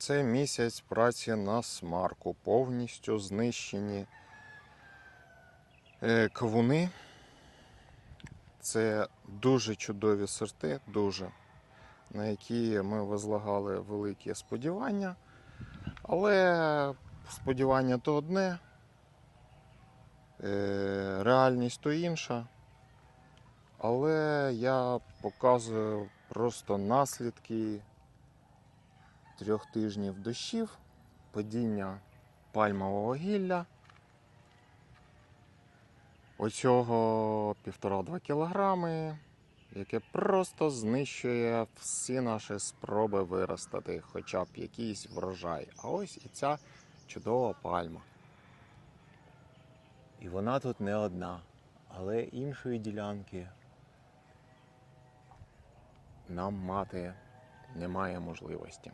Це місяць праці на смарку, повністю знищені е, кавуни. Це дуже чудові сорти, дуже, на які ми возлагали великі сподівання. Але сподівання то одне, е, реальність то інша. Але я показую просто наслідки трьох тижнів дощів, падіння пальмового гілля. Оцього 1,5-2 кілограми, яке просто знищує всі наші спроби виростити хоча б якийсь врожай. А ось і ця чудова пальма. І вона тут не одна, але іншої ділянки нам мати немає можливості.